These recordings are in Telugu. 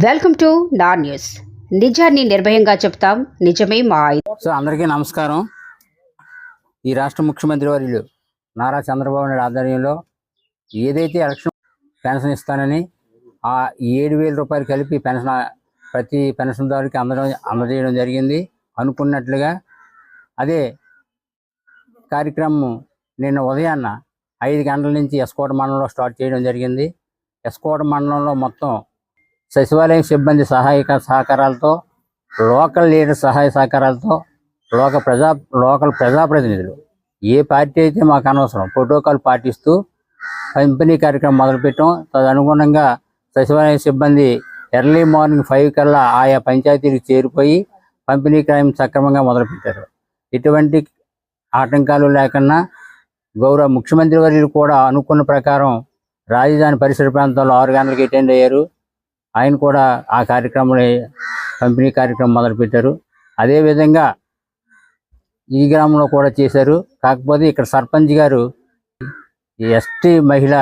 వెల్కమ్ టు నా న్యూస్. నిజాన్ని నిర్భయంగా చెప్తాం. నిజమే మా సో అందరికీ నమస్కారం. ఈ రాష్ట్ర ముఖ్యమంత్రి వర్యులు నారా చంద్రబాబు నాయుడు ఆధ్వర్యంలో ఏదైతే ఎలక్షన్ పెన్షన్ ఇస్తానని ఆ ఏడు వేల రూపాయలు కలిపి పెన్షన్ ప్రతి పెన్షన్దారుకి అందడం అందజేయడం జరిగింది. అనుకున్నట్లుగా అదే కార్యక్రమం నిన్న ఉదయాన్న ఐదు గంటల నుంచి ఎస్కోట మండలంలో స్టార్ట్ చేయడం జరిగింది. ఎస్కోట మండలంలో మొత్తం సచివాలయం సిబ్బంది సహాయక సహకారాలతో లోకల్ లీడర్ సహాయ సహకారాలతో లోక ప్రజా లోకల్ ప్రజాప్రతినిధులు. ఏ పార్టీ అయితే మాకు అనవసరం ప్రోటోకాల్ పాటిస్తూ పంపిణీ కార్యక్రమం మొదలుపెట్టాం. తదనుగుణంగా సచివాలయ సిబ్బంది ఎర్లీ మార్నింగ్ ఫైవ్ కల్లా ఆయా పంచాయతీలకు చేరిపోయి పంపిణీ కార్యం సక్రమంగా మొదలుపెట్టారు. ఎటువంటి ఆటంకాలు లేకుండా గౌరవ ముఖ్యమంత్రి వర్యులు కూడా అనుకున్న ప్రకారం రాజధాని పరిసర ప్రాంతాల్లో ఆరు గంటలకు అటెండ్ అయ్యారు. ఆయన కూడా ఆ కార్యక్రమంలో పంపిణీ కార్యక్రమం మొదలుపెట్టారు. అదేవిధంగా ఈ గ్రామంలో కూడా చేశారు. కాకపోతే ఇక్కడ సర్పంచ్ గారు ఎస్టీ మహిళ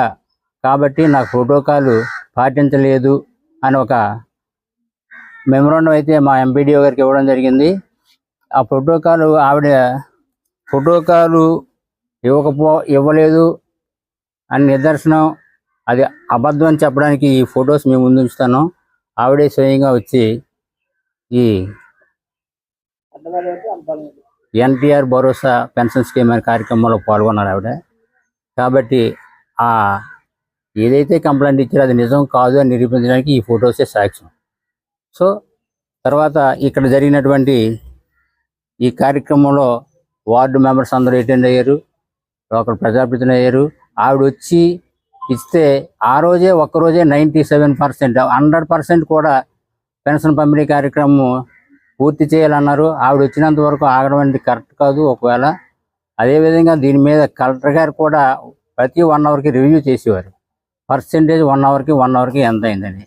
కాబట్టి నాకు ప్రోటోకాల్ పాటించలేదు అని ఒక మెమరాండం అయితే మా ఎంపీడీఓ గారికి ఇవ్వడం జరిగింది. ఆ ప్రోటోకాల్ ఆవిడ ప్రోటోకాలు ఇవ్వకపో ఇవ్వలేదు అని నిదర్శనం అది అబద్ధం అని చెప్పడానికి ఈ ఫొటోస్ మేము ముందు ఉంచుతాను. ఆవిడే స్వయంగా వచ్చి ఈ ఎన్టీఆర్ భరోసా పెన్షన్ స్కీమ్ అనే కార్యక్రమంలో పాల్గొన్నారు ఆవిడ. కాబట్టి ఆ ఏదైతే కంప్లైంట్ ఇచ్చారో అది నిజం కాదు అని నిరూపించడానికి ఈ ఫొటోసే సాక్ష్యం. సో తర్వాత ఇక్కడ జరిగినటువంటి ఈ కార్యక్రమంలో వార్డు మెంబర్స్ అందరూ అటెండ్ అయ్యారు. లోకల్ ప్రజాప్రతినిధులు అయ్యారు. ఆవిడ వచ్చి ఇస్తే ఆ రోజే ఒక్కరోజే ninety seven percent hundred percent కూడా పెన్షన్ పంపిణీ కార్యక్రమం పూర్తి చేయాలన్నారు. ఆవిడ వచ్చినంత వరకు ఆగడం అనేది కరెక్ట్ కాదు. ఒకవేళ అదేవిధంగా దీని మీద కలెక్టర్ గారు కూడా ప్రతి వన్ అవర్కి రివ్యూ చేసేవారు. పర్సెంటేజ్ వన్ అవర్కి వన్ అవర్కి ఎంత అయిందని.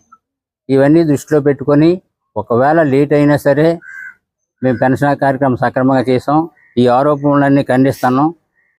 ఇవన్నీ దృష్టిలో పెట్టుకొని ఒకవేళ లేట్ అయినా సరే మేము పెన్షన్ కార్యక్రమం సక్రమంగా చేసాం ఈ ఆరోపణలన్నీ ఖండిస్తున్నాం.